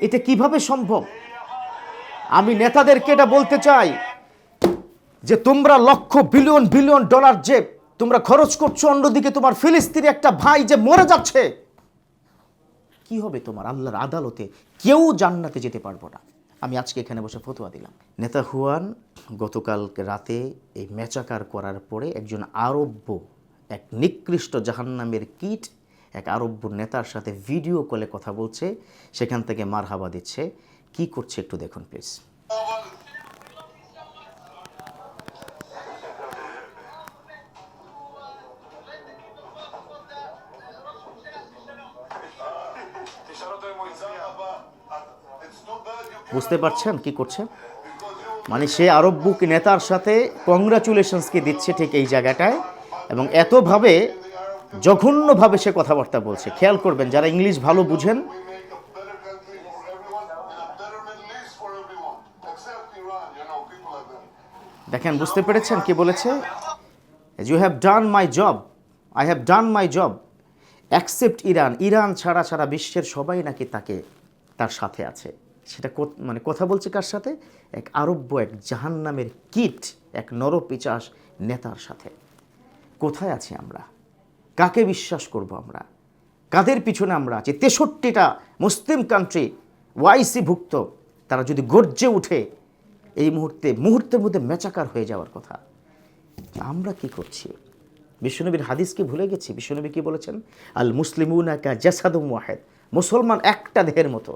এটা কীভাবে সম্ভব? আমি নেতাদেরকে এটা বলতে চাই যে তোমরা লক্ষ বিলিয়ন বিলিয়ন ডলার যে তোমরা খরচ করছ অন্যদিকে তোমার ফিলিস্তিনি একটা ভাই যে মরে যাচ্ছে। কি হবে তোমার আল্লাহর আদালতে? কেউ জান্নাতে যেতে পারব না। আমি আজকে এখানে বসে ফতোয়া দিলাম। নেতা হুয়ান, গতকাল রাতে এই মেচাকার করার পরে একজন আরব্য, এক নিকৃষ্ট জাহান্নামের কিট এক আরব্য নেতার সাথে ভিডিও কলে কথা বলছে, সেখান থেকে মার হাওয়া দিচ্ছে। কি করছে একটু দেখুন প্লিজ। বুঝতে পারছেন কি করছে? মানে সে আরব্য নেতার সাথে কংগ্রাচুলেশনসকে দিচ্ছে ঠিক এই জায়গাটায়, এবং এতভাবে জঘন্যভাবে সে কথাবার্তা বলছে। খেয়াল করবেন, যারা ইংলিশ ভালো বুঝেন. দেখেন, বুঝতে পেরেছেন কি বলেছে? You have done my job I have done my job accept Iran Iran ছাড়া ছাড়া বিশ্বের সবাই নাকি তাকে, তার সাথে আছে। সেটা মানে কথা বলছে কার সাথে? এক আরব্য, এক জাহান্নামের কিট, এক নরপিচাস নেতার সাথে। কোথায় আছি আমরা? কাকে বিশ্বাস করব আমরা? কাদের পিছনে আমরা আছি? তেষট্টিটা মুসলিম কান্ট্রি ওয়াইসি ভুক্ত, তারা যদি গর্জে উঠে, এই মুহূর্তে, মুহূর্তের মধ্যে মেচাকার হয়ে যাওয়ার কথা। আমরা কি করছি? বিশ্বনবীর হাদিস কি ভুলে গেছি? বিশ্বনবী কি বলেছেন? আল মুসলিমুনা কা জাসাদুম ওয়াহেদ। মুসলমান একটা দেহের মতো।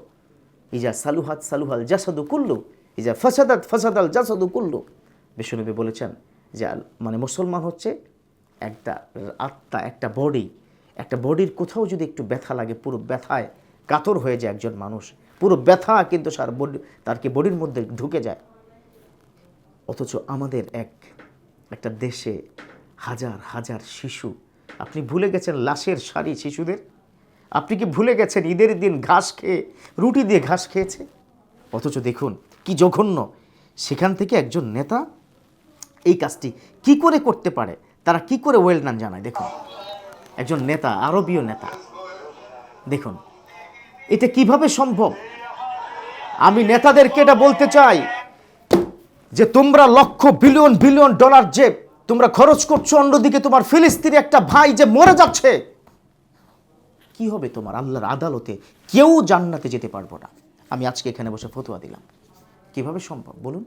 ইজা সালুহাত সালুহাল জাসাদু কুল্লু, ইজা ফাসাদাত ফাসাদাল জাসাদু কুল্লু। বিশ্বনবী বলেছেন যে মানে মুসলমান হচ্ছে একটা আত্মা, একটা বডি একটা বডির কোথাও যদি একটু ব্যথা লাগে, পুরো ব্যথায় কাতর হয়ে যায় একজন মানুষ। পুরো ব্যথা কিন্তু সার বডি তার কি বডির মধ্যে ঢুকে যায়। অথচ আমাদের এক, একটা দেশে হাজার হাজার শিশু, আপনি ভুলে গেছেন লাশের শাড়ি শিশুদের? আপনি কি ভুলে গেছেন ঈদের দিন ঘাস খেয়ে, রুটি দিয়ে ঘাস খেয়েছে? অথচ দেখুন, কি জঘন্য। সেখান থেকে একজন নেতা এই কাজটি কি করে করতে পারে? তারা কি করে ওয়েল নান জানায়? দেখুন। একজন নেতা, আরবীয় নেতা। দেখুন, এটা কীভাবে সম্ভব? আমি নেতাদেরকে এটা বলতে চাই যে তোমরা লক্ষ বিলিয়ন বিলিয়ন ডলার যে তোমরা খরচ করছ, অন্যদিকে তোমার ফিলিস্তিনি একটা ভাই যে মরে যাচ্ছে। কি হবে তোমার আল্লাহর আদালতে? কেউ জান্নাতে যেতে পারব না। আমি আজকে এখানে বসে ফতোয়া দিলাম। কীভাবে সম্ভব? বলুন।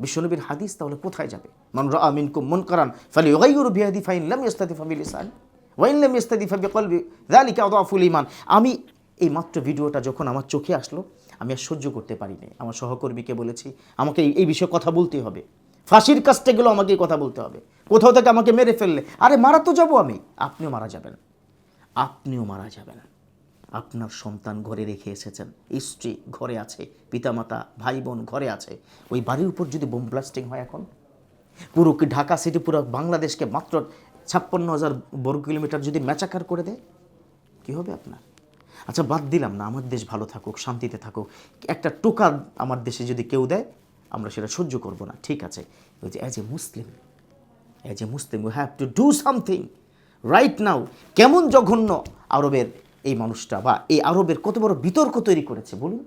বিশ্বনবীর হাদিস তাহলে কোথায় যাবে? মান রা মিনকুম মুনকারান ফালিয়ুগাইয়িরু বিয়াদি, ফাইন লাম ইস্তাদি ফাবিলিসান ওয়াইন লাম ইস্তাদি ফাবিকলবি যালিকা আদাফুল ঈমান। আমি এই মাত্র ভিডিওটা যখন আমার চোখে আসলো, আমি আর সহ্য করতে পারিনি আমার সহকর্মীকে বলেছি, আমাকে এই বিষয়ে কথা বলতে হবে। ফাঁসির কাজটা গেলেও আমাকে কথা বলতে হবে। কোথাও থেকে আমাকে মেরে ফেললে। আরে মারা তো যাব আমি। আপনিও মারা যাবেন। আপনিও মারা যাবেন। আপনার সন্তান ঘরে রেখে এসেছেন। স্ত্রী ঘরে আছে, পিতামাতা ভাই বোন ঘরে আছে। ওই বাড়ির উপর যদি বোম ব্লাস্টিং হয় এখন? পুরো ঢাকা সিটি পুরো বাংলাদেশকে মাত্র ছাপ্পান্ন হাজার বর্গ কিলোমিটার যদি ম্যাচাকার করে দেয়? কী হবে আপনার? আচ্ছা বাদ দিলাম না, আমার দেশ ভালো থাকুক, শান্তিতে থাকুক। একটা টোকা আমার দেশে যদি কেউ দেয়, আমরা সেটা সহ্য করব না। ঠিক আছে, ওই যে as a Muslim as a Muslim you have to do something right now কেমন জঘন্য আরবের এই মানুষটা বা এই আরবের কত বড় বিতর্ক তৈরি করেছে, বলুন।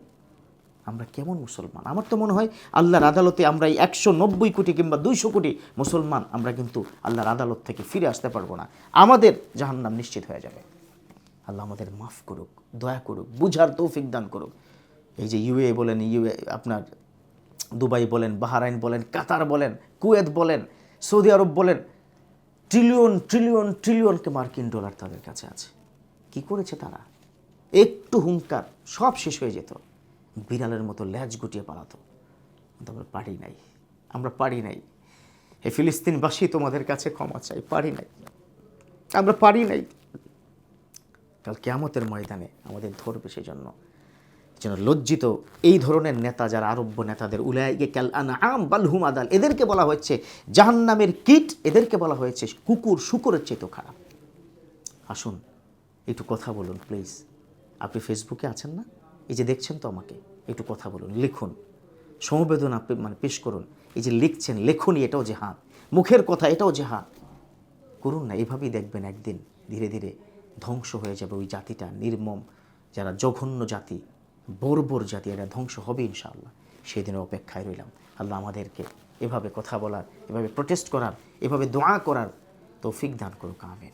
আমরা কেমন মুসলমান? আমার তো মনে হয় আল্লাহর আদালতে আমরা এই একশো নব্বই কোটি কিংবা দুইশো কোটি মুসলমান আমরা কিন্তু আল্লাহর আদালত থেকে ফিরে আসতে পারব না। আমাদের জাহান্নাম নিশ্চিত হয়ে যাবে। আল্লাহ আমাদের মাফ করুক, দয়া করুক, বুঝার তৌফিক দান করুক। এই যে ইউএ বলেন, ইউএ আপনার দুবাই বলেন, বাহারাইন বলেন, কাতার বলেন, কুয়েত বলেন, সৌদি আরব বলেন, ট্রিলিয়ন ট্রিলিয়ন, ট্রিলিয়নকে মার্কিন ডলার তাদের কাছে আছে। কি করেছে তারা? একটু হুঙ্কার, সব শেষ হয়ে যেত। বিড়ালের মতো ল্যাজ গুটিয়ে পালাতো। কিন্তু আমরা পারি নাই। আমরা পারি নাই। এই ফিলিস্তিনবাসী তোমাদের কাছে ক্ষমা চাই। পারি নাই। আমরা পারি নাই। কাল কেয়ামতের ময়দানে আমাদের ধরবে সেই জন্য যেন লজ্জিত এই ধরনের নেতা যারা আরব্য নেতাদের উলাইগে ক্যাল আম বালহুম আদাল এদেরকে বলা হচ্ছে জাহান্নামের কিট, এদেরকে বলা হয়েছে কুকুর, শুকুরের চেয়েও খারাপ। আসুন একটু কথা বলুন প্লিজ আপনি ফেসবুকে আছেন না? এই যে দেখছেন তো আমাকে, একটু কথা বলুন, লিখুন। সমবেদনা মানে পেশ করুন। এই যে লিখছেন, লেখনই, এটাও যে হাত। মুখের কথা, এটাও যে হাত। করুন না, এভাবেই দেখবেন একদিন, ধীরে ধীরে ধ্বংস হয়ে যাবে ওই জাতিটা, নির্মম, যারা জঘন্য জাতি, বর্বর জাতি এটা ধ্বংস হবে ইনশাআল্লাহ। সেই দিনের অপেক্ষায় রইলাম। আল্লাহ আমাদেরকে এভাবে কথা বলার, এভাবে প্রোটেস্ট করার, এভাবে দোয়া করার তৌফিক দান করুক, আমিন।